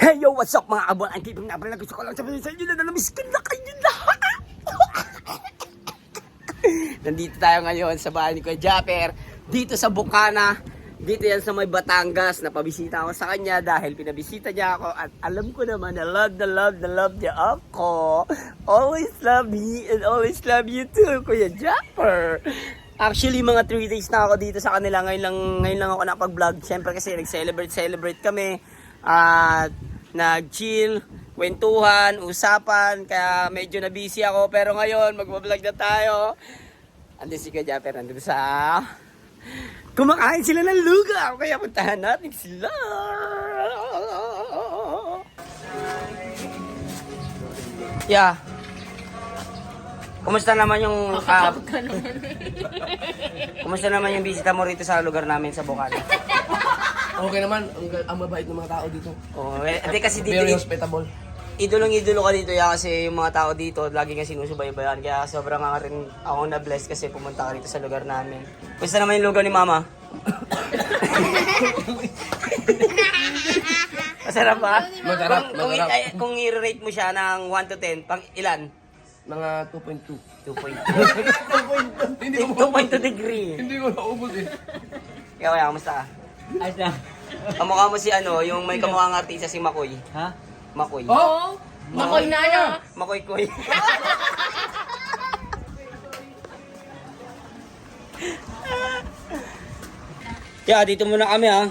Hey yo, what's up mga abon? Ang tipong nabala gusto ko lang sabihin sa inyo na namiss ko na kayo lahat. Nandito tayo ngayon sa bahay ni Kuya Japper, dito sa Bukana. Dito yan sa may Batangas, napabisita ako sa kanya dahil pinabisita niya ako at alam ko naman na love na love na love niya ako. Always love me and always love you too, Kuya Japper. Actually, mga 3 days na ako dito sa kanila. Ngayon lang, ngayon lang ako nakapag-vlog. Siyempre kasi nag-celebrate, celebrate kami. At nag-chill, kwentuhan, usapan. Kaya medyo na busy ako. Pero ngayon, mag-vlog na tayo. Andun si Kuya Japper, nandun sa... Kumakain sila ng lugaw. Kaya puntahan natin sila. Yeah. Kumusta naman yung ah, Kumusta naman yung bisita mo rito sa lugar namin sa Bukana? Okay naman, ang, ang mabait ng mga tao dito. Oh, eh, hindi kasi dito Very hospitable. idolong idolo ka dito ya kasi yung mga tao dito lagi nga sinusubaybayan kaya sobrang nga rin ako na bless kasi pumunta ka dito sa lugar namin. Kumusta naman yung lugar ni Mama? Masarap ba? Masarap, Kung, kung, masarap. ay, kung i-rate mo siya ng 1 to 10, pang ilan? Mga 2.2. 2.2. Hindi ko 2.2 degree. Hindi ko naubos eh. Ikaw kaya, kamusta ka? Kamukha mo si ano, yung may kamukhang artista si Makoy. Ha? Makoy. Oh! Makoy na ano? Makoy Koy. Kaya dito muna kami ha.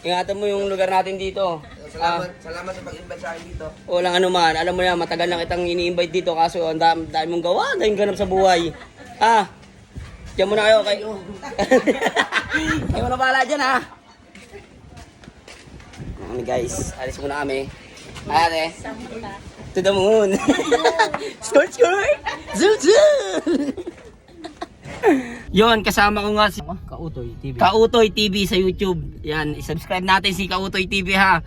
Ingatan mo yung lugar natin dito. Ah, Salamat, salamat sa pag-invite sa akin dito. walang ano man. Alam mo na, matagal na kitang ini-invite dito kaso ang dami, dami mong gawa, dahil ganap sa buhay. Ah, diyan muna kayo. Kay... Kayo na bahala dyan ha. Ano guys, alis muna kami. Ate. To the moon. Skort, skort! Zoom, zoom! Yon, kasama ko nga si Kautoy TV. Kautoy TV sa YouTube. Yan, i-subscribe natin si Kautoy TV ha.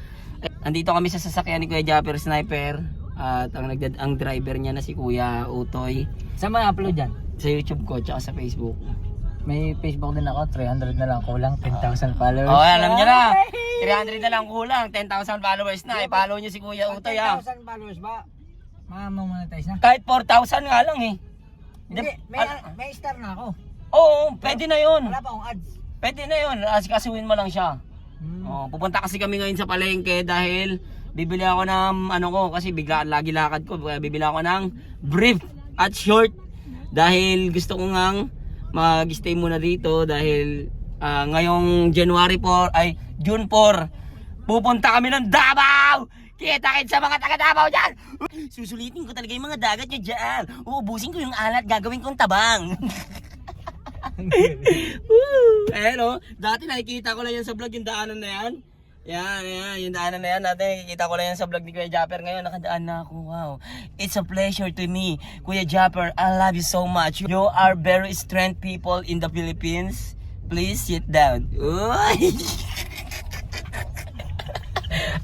Andito kami sa sasakyan ni Kuya Japper Sniper. At ang nagdad ang driver niya na si Kuya Utoy Saan mo upload yan? sa YouTube ko tsaka sa Facebook. May Facebook din ako, 300 na lang kulang, 10,000 followers. Oh, alam niyo na. 300 na lang kulang, 10,000 followers na. I-follow niyo si Kuya Utoy ha. 10,000 followers ba? Mamamonetize na? Kahit 4,000 nga lang eh. Hindi, Di- may, may star na ako. Oo, pwede na yun. Wala pa akong ads. Pwede na yun. Asikasuhin mo lang siya. Hmm. Oh, pupunta kasi kami ngayon sa palengke dahil bibili ako ng ano ko kasi bigla lagi lakad ko bibili ako ng brief at short dahil gusto ko ngang mag-stay muna dito dahil ah, ngayong January 4 ay June 4 pupunta kami ng Davao Kita kita sa mga taga Davao dyan! Susulitin ko talaga yung mga dagat nyo dyan. Uubusin ko yung alat, gagawin kong tabang. Ayan o. Dati nakikita ko lang yan sa vlog yung daanan na yan. Yan, yan. Yung daanan na yan. Dati nakikita ko lang yan sa vlog ni Kuya Japper. Ngayon nakadaan na ako. Wow. It's a pleasure to me. Kuya Japper, I love you so much. You are very strength people in the Philippines. Please sit down. Uy!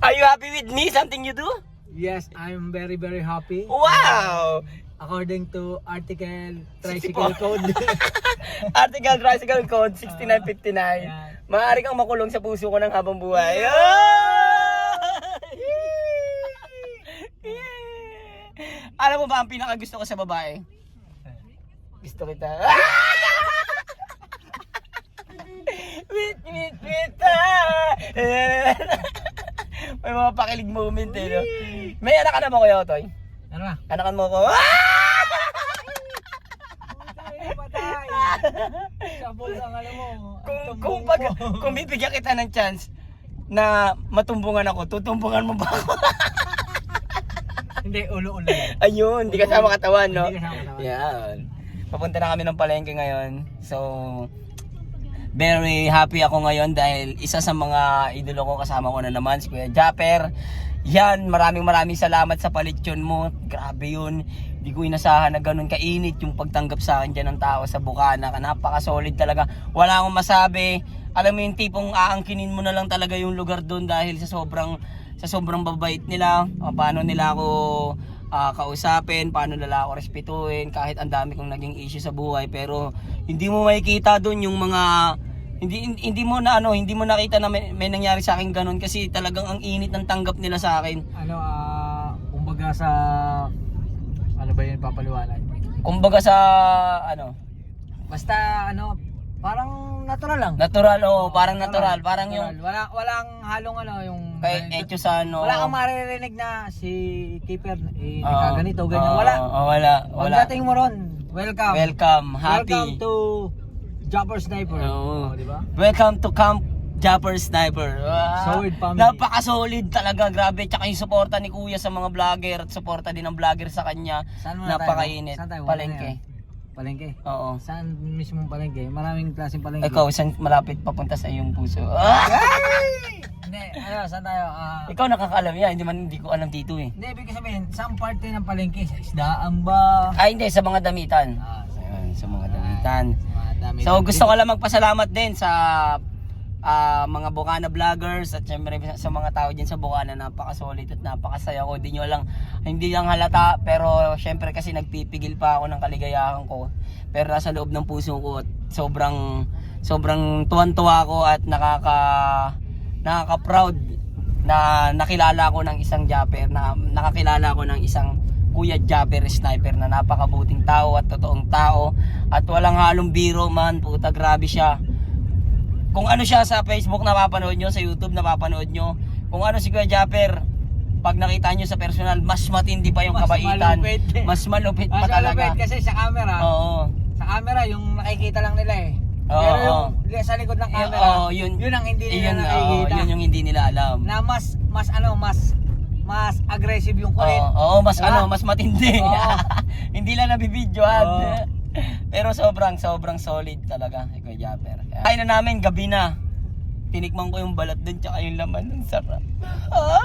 Are you happy with me? Something you do? Yes, I'm very very happy. Wow! According to article tricycle 64. code. Article Tricycle Code 6959. Yan. Maaari kang makulong sa puso ko ng habang buhay. Alam mo ba ang pinaka gusto ko sa babae? Gusto kita. wait, wait, wait. May mga pakilig moment eh. No? May anak ka na ba kuya Otoy? ano na? Anakan mo ko. Patay! Sabol ang alam mo. kung, kung, pag, kung bibigyan kita ng chance na matumbungan ako, tutumbungan mo ba ako? Hindi, ulo-ulo yan. Ayun, hindi kasama katawan, no? Hindi kasama katawan. Yan. Papunta na kami ng palengke ngayon. So, very happy ako ngayon dahil isa sa mga idolo ko kasama ko na naman si Kuya Japper. Yan, maraming maraming salamat sa palityon mo. Grabe yun. Hindi ko inasahan na ganun kainit yung pagtanggap sa akin dyan ng tao sa Bukana. Napaka-solid talaga. Wala akong masabi. Alam mo yung tipong aangkinin mo na lang talaga yung lugar doon dahil sa sobrang sa sobrang babait nila. Paano nila ako ah, kausapin, paano nila ako respetuhin kahit ang dami kong naging issue sa buhay pero hindi mo makikita doon yung mga Hindi hindi mo na ano, hindi mo nakita na may, may nangyari sa akin ganun kasi talagang ang init ng tanggap nila sa akin. Ano, ah, kumbaga sa, ano ba yun papaliwanag? Kumbaga sa ano, Basta ano, parang natural lang. natural oh, parang natural, parang yung Wala, walang halong ano, yung... kay Echo sa ano. Wala kang maririnig na si keeper eh, Oo. ganito, ganyan. Oo, wala. oo, wala. Wala. Pagdating mo ron, welcome. Welcome, happy. Welcome to Jumper Sniper. Oo. Oh, di ba? Welcome to Camp Japper Sniper. Ah, Solid family. Napaka-solid talaga, grabe. Tsaka yung suporta ni Kuya sa mga vlogger at suporta din ng vlogger sa kanya. Saan muna tayo? Napakainit. Saan tayo? Palengke. Palengke. Oo. Saan mismong palengke? Maraming klaseng palengke. Ikaw, saan malapit papunta sa iyong puso? Ah! Hindi, ano, saan tayo? Ah, Ikaw nakakaalam yan, hindi man hindi ko alam dito eh. hindi, ibig sabihin, saan parte ng palengke? Sa isdaan ba? Ay hindi, sa mga damitan. Ah, sa Ayun, sa mga damitan. mga dami. So gusto ko lang magpasalamat din sa ah, mga Bukana vloggers at syempre sa mga tao dyan sa Bukana napaka-solid at napakasaya ko. Hindi nyo lang, hindi lang halata pero syempre kasi nagpipigil pa ako ng kaligayahan ko. Pero nasa loob ng puso ko at sobrang sobrang tuwan-tuwa ako at nakaka nakaka-proud na nakilala ko ng isang Japper, na nakakilala ko ng isang Kuya Japper Sniper na napakabuting tao at totoong tao at walang halong biro man, puta grabe siya. Kung ano siya sa Facebook napapanood nyo, sa YouTube napapanood nyo, kung ano si Kuya Japper, pag nakita nyo sa personal, mas matindi pa yung Mas kabaitan. malupit. Mas malupit pa Mas talaga. malupit kasi sa camera, Oo. sa camera yung nakikita lang nila eh. Oo, Pero yung oo. sa likod ng camera, oo, yun, yun ang hindi nila yun, oo, nakikita. yun yung hindi nila alam. na mas mas ano, mas mas aggressive yung kulit. Oo, oo, mas Diba? ano, mas matindi. Oo. Hindi lang nabibidyohan. Oo. Pero sobrang, sobrang solid talaga si Kuya Japper. Kain na namin, gabi na. Tinikman ko yung balat dun, tsaka yung laman ng sarap. Ah!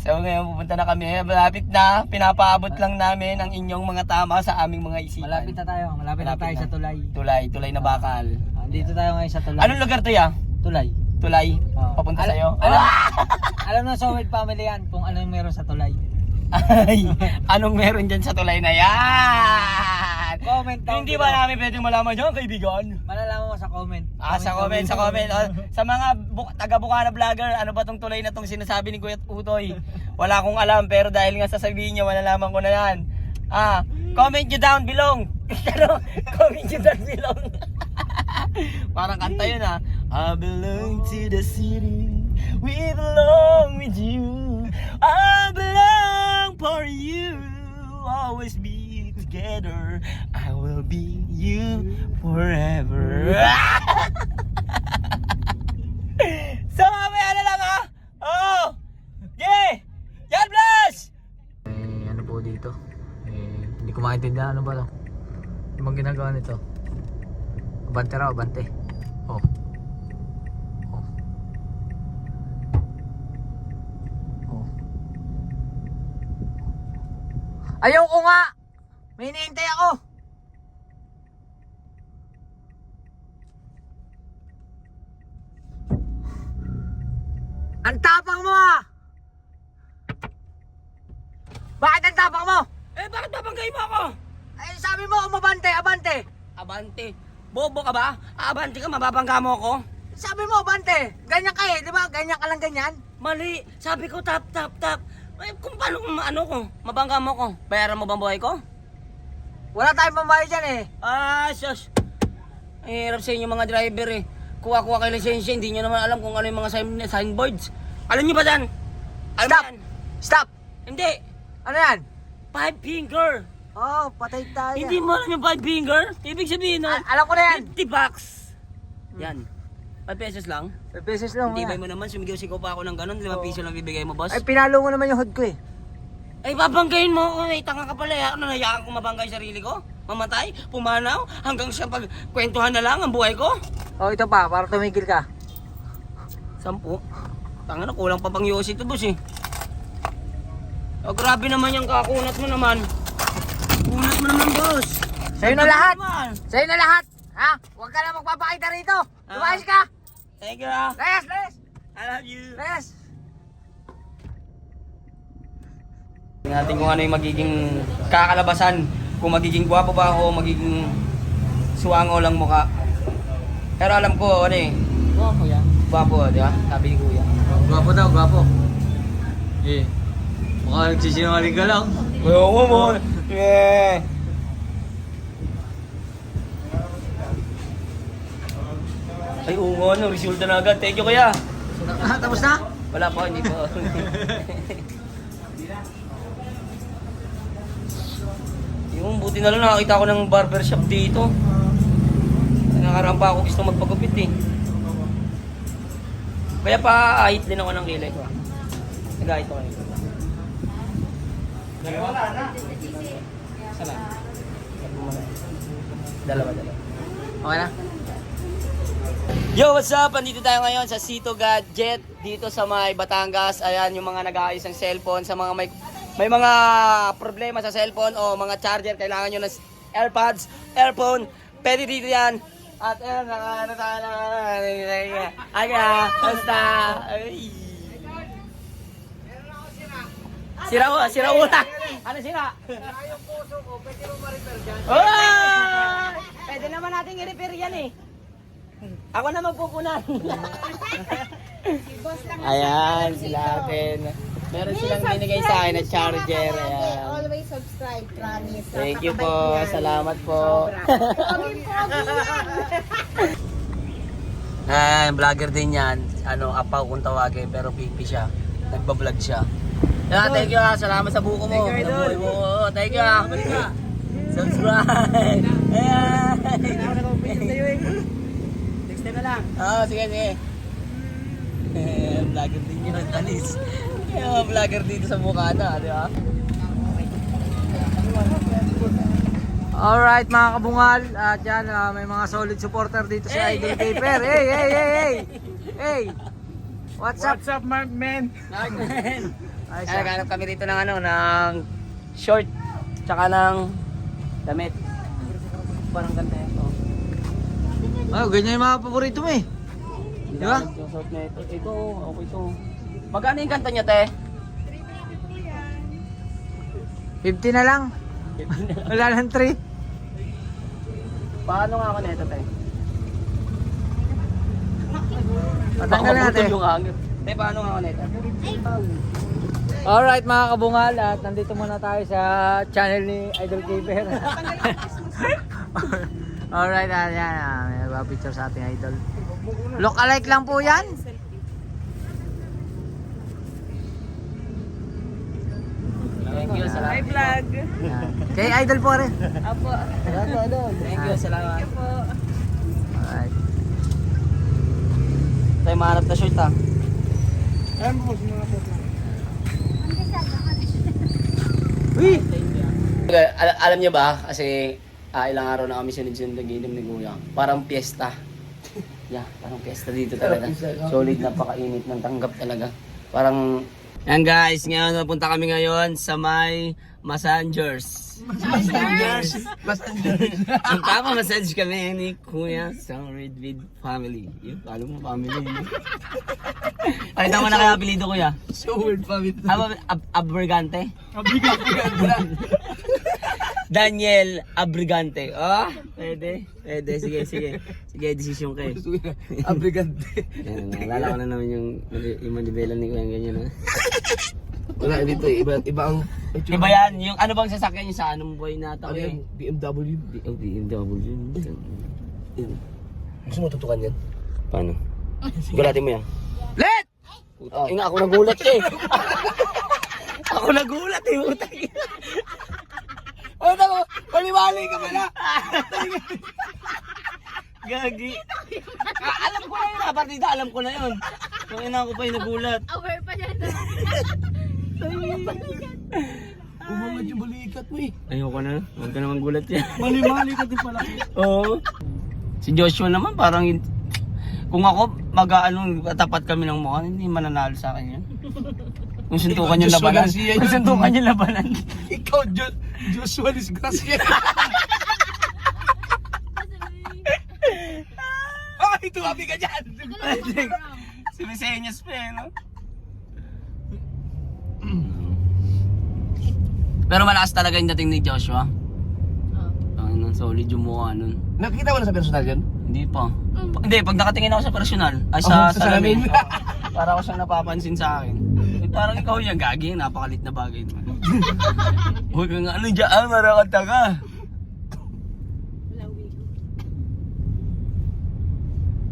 So ngayon pupunta na kami. Malapit na, pinapaabot lang namin ang inyong mga tama sa aming mga isipan. Malapit na tayo, malapit, na Malapit tayo na. sa tulay. Tulay, tulay na bakal. Ah, dito tayo ngayon sa tulay. Anong lugar to ya? tulay? Tulay? Oo. Papunta Al- sa'yo? Alam, alam na sa Solid Family yan kung ano yung meron sa tulay. Ay, anong meron dyan sa tulay na yan? Comment down Hindi below. ba namin pwedeng malaman yan, kaibigan? Malalaman mo sa comment. Ah, sa comment, sa comment. Oh, sa mga bu- taga-Bukana vlogger, ano ba tong tulay na tong sinasabi ni Kuya Utoy? Wala akong alam, pero dahil nga sasabihin niyo, malalaman ko na yan. Ah, comment nyo down below. Ano? comment nyo down below. Parang kanta yun ah. I belong to the city. We belong with you. I belong for you. Always be together. I will be you forever. so, mamaya na lang ha. Oo. Yeah. God bless. Eh, ano po dito? Eh, hindi ko maintindihan ano ba to? Ano bang ginagawa nito? Abante raw, abante. Oh. Oh. Oh. Ayaw ko nga! May hinihintay ako! Ang tapang mo ah! Bakit ang tapang mo? Eh, bakit babanggay mo ako? Ay, sabi mo, umabante, abante. Abante. Bobo ka ba? Abante ka, mababangga mo ako? Sabi mo, abante. Ganyan ka eh, di ba? Ganyan ka lang ganyan. Mali. Sabi ko tap, tap, tap. Eh, kung paano, ma- ano ko, mabangga mo ko. Bayaran mo bang buhay ko? Wala tayong pambayad dyan eh. Ah, sus. Ang hirap sa inyo mga driver eh. Kuha-kuha kayo lisensya, hindi nyo naman alam kung ano yung mga sign signboards. Alam nyo ba dyan? Alam Stop! yan? Stop! Hindi. Ano yan? Five finger. Oh, patay tayo. Hindi mo alam yung five finger? Ibig sabihin no? Al- alam ko na yan. 50 bucks. Yan. 5 pesos lang. May pesos lang Hindi ba mo naman sumigaw-sigaw pa ako ng ganun, 5 piso lang bibigay mo, boss? Ay, pinalo mo naman yung hood ko eh. Ay, babanggayin mo ako. Ay, tanga ka pala. eh. Ano, nayaan ko mabanggay sarili ko? Mamatay? Pumanaw? Hanggang sa pagkwentuhan na lang ang buhay ko? Oh, ito pa, para tumigil ka. Sampu. Tanga na, kulang pa pang yosi to, boss eh. Oh, grabe naman yung kakunat mo naman. Kunat mo naman, boss. Sa'yo na lahat. naman. Sa'yo na lahat. Ha? Huwag ka na magpapakita rito. Ah. Lumayas ka. Thank you. Layas, layas. I love you. Layas. Tingnan natin kung ano yung magiging kakalabasan. Kung magiging gwapo ba ako, magiging suwango lang mukha. Pero alam ko, ano eh, Gwapo yan. gwapo, di ba? Sabi ni Kuya. Gwapo daw, gwapo. Eh. Mukha nagsisinungaling ka lang. Oo mo. Yeah. Ay, oo nga, no, resulta na agad. Thank you, Kuya. Ah, tapos na? Wala pa, hindi pa. yung buti na lang nakakita ko ng barbershop dito. Nakaraan pa ako gusto magpagupit eh. Kaya pa ahit din ako ng kilay ko. Nag-ahit ako nito. Dalawa? Sana? Dalawa, dalawa. Okay na? Yo, what's up? Andito tayo ngayon sa Sito Gadget dito sa may Batangas. Ayan yung mga nag-aayos ng cellphone sa mga may may mga problema sa cellphone o mga charger kailangan nyo ng AirPods, earphone, pwede dito yan. At ayun, naka ano tayo na Ay, basta. Sira ko, sira utak. Ano sira? yung puso ko, pwede mo ma-repair dyan. Pwede naman natin i-repair yan eh. Ako na magpupunan. Ayan, sila atin. Meron silang binigay sa akin na charger. Ayan. Always subscribe, promise. Thank you po. Salamat po. Ayan, vlogger din yan. Ano, apaw kung tawagin, pero pipi siya. Nagbablog siya. Yeah, thank you ah. Salamat sa buko mo. Thank you, Idol. Mo. Oo, Thank you ah. Subscribe. Ayan. Next time na lang. Oo, sige, sige. Eh, vlogger din yun, Tanis. Kaya mga vlogger dito sa Bukana, di ba? Alright mga kabungal, at yan ah, may mga solid supporter dito sa Idol Caper. Hey, hey, hey, hey! Hey! What's up? up, Mark man? Ay, Ay, siya. naghanap kami dito ng ano, ng short, tsaka ng damit. Parang ganda Oh. Oh, ganyan yung mga paborito mo eh. Di ba? Yung short na ito. Ito, okay ito. Magkano yung kanta niya, te? 50 na lang. Wala lang 3. Paano nga ako nito, te? Patanggal natin. maputol yung hangin. Te, paano nga ako nito? Alright mga kabungal, at nandito muna tayo sa channel ni Idol Caper. Alright, ah, yan. ah, May nagpa-picture sa ating idol. Look alike lang po yan. Thank you, salamat. Yan. Kay idol po rin. Thank you, salamat. Alright. Tayo mahanap na short, ha? Uy! Al- alam niyo ba, kasi ah, ilang araw na kami sunod-sunod nag-inom ni Kuya. Parang piyesta. Yeah, parang piyesta dito talaga. Solid, napakainit ng tanggap talaga. Parang... Yan guys, ngayon napunta kami ngayon sa may Massangers. Massangers? Massangers. Ang tama, massage kami ni Kuya sa Red with Family. Yun, alam mo, family. yun. Pakita mo na kaya apelido Kuya. So weird, Pamit. Ab Ab- Abrigante? Daniel Abrigante. Ah, pwede. Pwede. Sige, sige. Sige, desisyon kayo. Abrigante. Yan, naalala ko na naman yung, yung manibela ni Kuya ganyan. ah. Wala dito, eh. iba, iba ang... Iba yan. Yung ano bang sasakyan yung sa anong boy na Ano eh? yan? BMW. B- oh, BMW. Yan. Gusto mo tutukan yan? Paano? Gulatin mo yan. Let! Puta, nga ako nagulat eh. ako nagulat eh, puta. Ano mo? Maliwali ka pala. Gagi. Ah, alam ko na yun, ah, partida, alam ko na yun. Kung ina ko pa yung nagulat. Aware pa niya na. Umangad yung balikat mo eh. Ayoko na. Huwag ka naman gulat yan. Mali-mali ka din pala. Oo. Si Joshua naman parang yun- kung ako mag-ano, tapat kami ng mukha, hindi mananalo sa akin yan. Kung suntukan yung Joshua labanan. Garcia yun. Kung suntukan yung labanan. Ikaw, jo Joshua Disgracia. Ay, tumabi ka dyan! si Mesenyas pa eh, no? Pero malakas talaga yung dating ni Joshua. Ano, Solid yung mukha nun. Nakikita mo na sa personal yun? Hindi pa. Pa- Hindi, pag nakatingin ako sa personal, ay Oh, sa sa salamin. salamin. Oo. para ako siyang napapansin sa akin. Eh, parang ikaw yung gagi, napakalit na bagay naman. Huwag kang ano dyan, ah, marakata ka.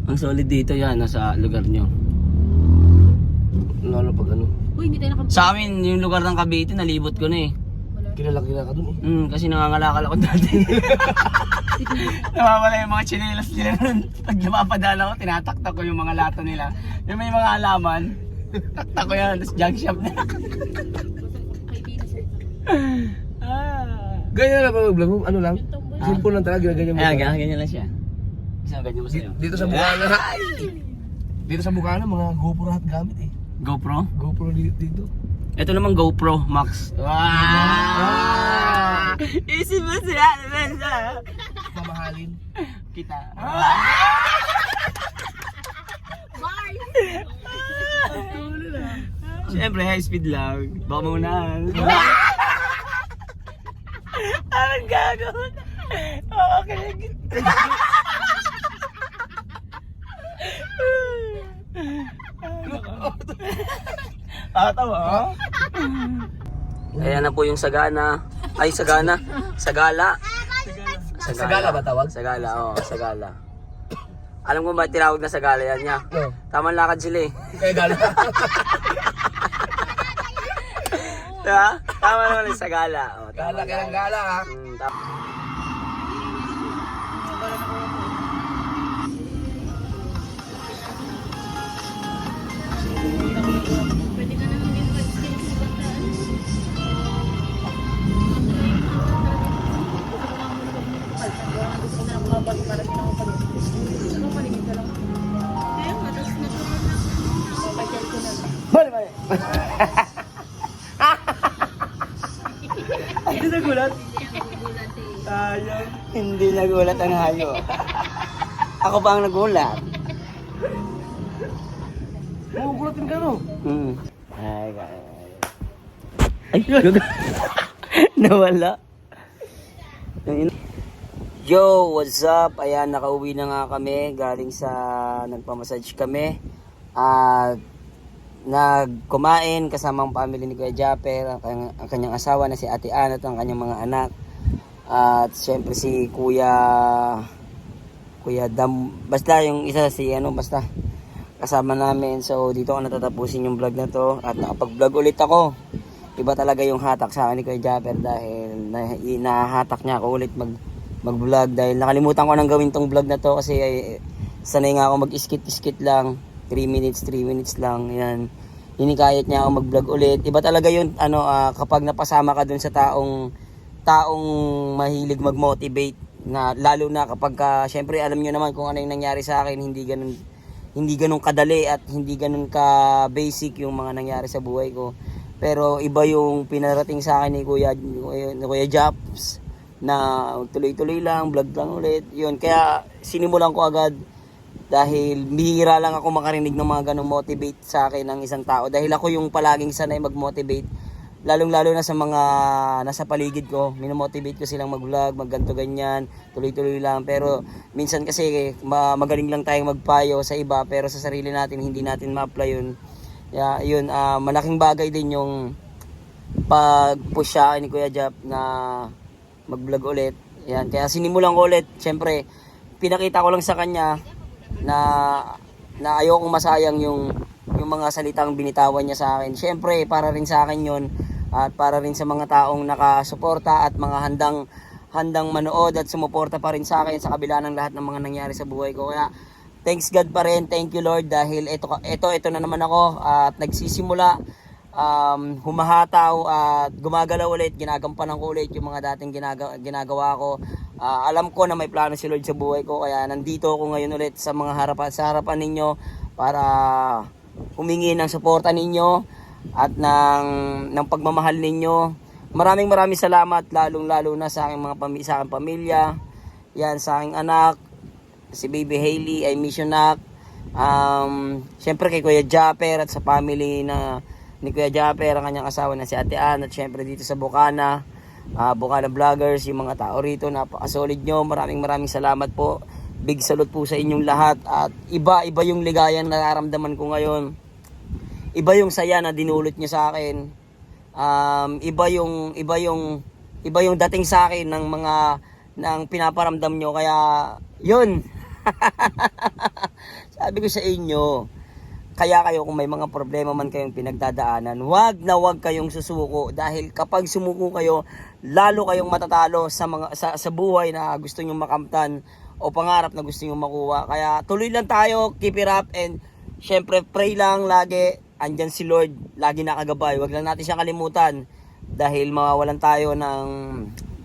Ang solid dito yan, nasa lugar nyo. Lalo pag ano. Uy, hindi tayo nakapag... Sa amin, yung lugar ng Cavite, nalibot ko na eh. Kilala kilala ka dun eh. Hmm, kasi nangangalakal ako dati. Nawawala yung mga chinelas nila nun. Pag napapadala ko, tinataktak ko yung mga lato nila. Yung may mga halaman, taktak ko yan, tapos junk shop na. ah. Ganyan lang pag mo, ano lang? Simple lang talaga, ginaganyan mo. Ayan, ganyan, ganyan lang siya. Isang ganyan mo sa'yo. Di- Dito sa Bukana. Dito sa Bukana, mga GoPro lahat gamit eh. GoPro? GoPro dito. Ito naman GoPro Max. Wow! Easy mo siya, siya. Mamahalin. Kita. Siyempre, high speed lang. Baka maunahan. Anong gago? Okay. Ah, tama. Ayan na po yung sagana. Ay, sagana. Sagala. Sagala ba tawag? Sagala, oo, sagala. Alam ko ba tinawag na sagala yan niya? Oo. Tamang lakad sila eh. Kaya gala. Diba? Tama naman yung sagala. Oh, tama Gala, kaya gala ha. Mm, nagulat ang hayo. Ako pa ang nagulat. Mugulatin ka no. Hmm. Ay, ay, ay. Nawala. Yo, what's up? Ayan, nakauwi na nga kami. Galing sa nagpamassage kami. At nagkumain kasama ang family ni Kuya Japper, ang kanyang, ang kanyang asawa na si Ate Ann at ang kanyang mga anak. At syempre si Kuya Kuya Dam, basta yung isa si ano, basta kasama namin. So dito ko natatapusin yung vlog na to at nakapag-vlog ulit ako. Iba talaga yung hatak sa akin ni Kuya Japper dahil na, nahatak niya ako ulit mag mag-vlog dahil nakalimutan ko nang gawin tong vlog na to kasi ay, sanay nga ako mag-skit-skit lang. 3 minutes, 3 minutes lang. Yan. Hinikayat niya ako mag-vlog ulit. Iba talaga yun ano ah, kapag napasama ka dun sa taong taong mahilig mag-motivate na lalo na kapag ka, syempre alam niyo naman kung ano yung nangyari sa akin, hindi ganun hindi ganun kadali at hindi ganun ka basic yung mga nangyari sa buhay ko. Pero iba yung pinarating sa akin ni Kuya, ni Kuya Japs na tuloy-tuloy lang, vlog lang ulit. Yun, kaya sinimulan ko agad dahil bihira lang ako makarinig ng mga ganong motivate sa akin ng isang tao. Dahil ako yung palaging sanay mag-motivate lalong-lalo na sa mga nasa paligid ko, minomotivate ko silang mag-vlog, magganto ganyan, tuloy-tuloy lang. Pero minsan kasi ma- magaling lang tayong magpayo sa iba, pero sa sarili natin hindi natin ma-apply yun. Yeah, yun, ah, malaking bagay din yung pag-push sa akin ni Kuya Jap na mag-vlog ulit. Yan, kaya sinimulan ko ulit. Siyempre, pinakita ko lang sa kanya na na ayokong masayang yung yung mga salitang binitawan niya sa akin. Siyempre, para rin sa akin yun at para rin sa mga taong nakasuporta at mga handang handang manood at sumuporta pa rin sa akin sa kabila ng lahat ng mga nangyari sa buhay ko. Kaya thanks God pa rin, thank you Lord dahil ito ito ito na naman ako at nagsisimula um, humahataw at gumagalaw ulit, ginagampanan ko ulit yung mga dating ginaga, ginagawa ko. Ah, alam ko na may plano si Lord sa buhay ko kaya nandito ako ngayon ulit sa mga harapan sa harapan ninyo para humingi ng suporta ninyo at ng ng pagmamahal ninyo. Maraming maraming salamat lalong lalo na sa aking mga pami sa aking pamilya. Yan sa aking anak, si Baby Hailey, ay mission anak. Um, syempre kay Kuya Japper at sa family na ni Kuya Japper, ang kanyang asawa na si Ate Ann at syempre dito sa Bukana. uh, Bukana Vloggers, yung mga tao rito, napakasolid nyo. Maraming maraming salamat po. Big salute po sa inyong lahat. At iba, iba yung ligayang nararamdaman ko ngayon. Iba yung saya na dinulot nyo sa akin. Um, iba yung, iba yung, iba yung dating sa akin ng mga, ng pinaparamdam nyo. Kaya, yun. Sabi ko sa inyo, kaya kayo kung may mga problema man kayong pinagdadaanan, wag na wag kayong susuko dahil kapag sumuko kayo, lalo kayong matatalo sa mga sa, sa buhay na gusto niyo makamtan o pangarap na gusto niyo makuha. Kaya tuloy lang tayo, keep it up and syempre pray lang lagi. Andyan si Lord, lagi nakagabay. Wag lang natin siyang kalimutan dahil mawawalan tayo ng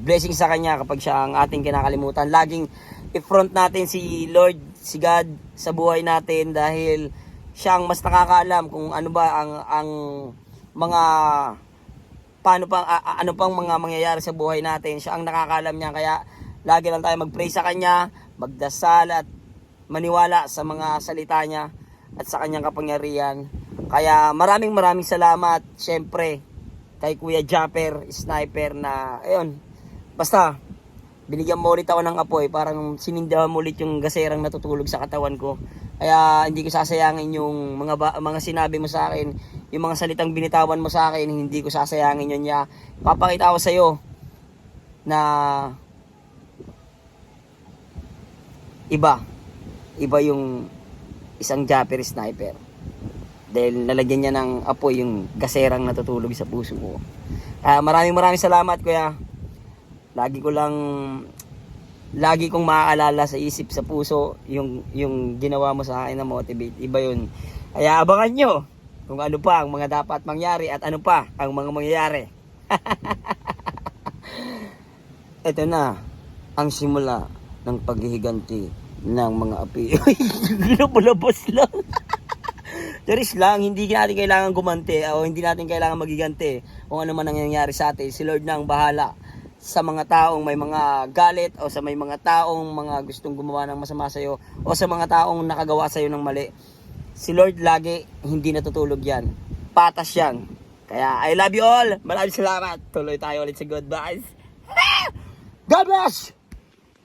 blessing sa kanya kapag siya ang ating kinakalimutan. Laging i-front natin si Lord, si God sa buhay natin dahil siya ang mas nakakaalam kung ano ba ang ang mga paano pang ano pang mga mangyayari sa buhay natin. Siya ang nakakaalam niya kaya lagi lang tayo mag-pray sa kanya, magdasal at maniwala sa mga salita niya at sa kanyang kapangyarihan. Kaya maraming maraming salamat syempre kay Kuya Japper, sniper na ayun. Basta binigyan mo ulit ako ng apoy, parang sinindahan mo ulit yung gaserang natutulog sa katawan ko. Kaya hindi ko sasayangin yung mga ba- mga sinabi mo sa akin, yung mga salitang binitawan mo sa akin, hindi ko sasayangin yun niya. Papakita ko sa iyo na iba. Iba yung isang Japper sniper. Dahil nalagyan niya ng apoy yung gaserang natutulog sa puso ko. Kaya maraming maraming salamat kuya. Lagi ko lang lagi kong maaalala sa isip sa puso yung yung ginawa mo sa akin na motivate. Iba yun. Kaya abangan nyo kung ano pa ang mga dapat mangyari at ano pa ang mga mangyayari. Ito na ang simula ng paghihiganti ng mga api. Ginapalabas lang. Charis lang, hindi natin kailangan gumanti o hindi natin kailangan magiganti kung ano man ang nangyayari sa atin. Si Lord na ang bahala sa mga taong may mga galit o sa may mga taong mga gustong gumawa ng masama sa iyo o sa mga taong nakagawa sa iyo ng mali. Si Lord lagi hindi natutulog yan. Patas yan. Kaya I love you all. Maraming salamat. Tuloy tayo ulit sa goodbyes. God bless!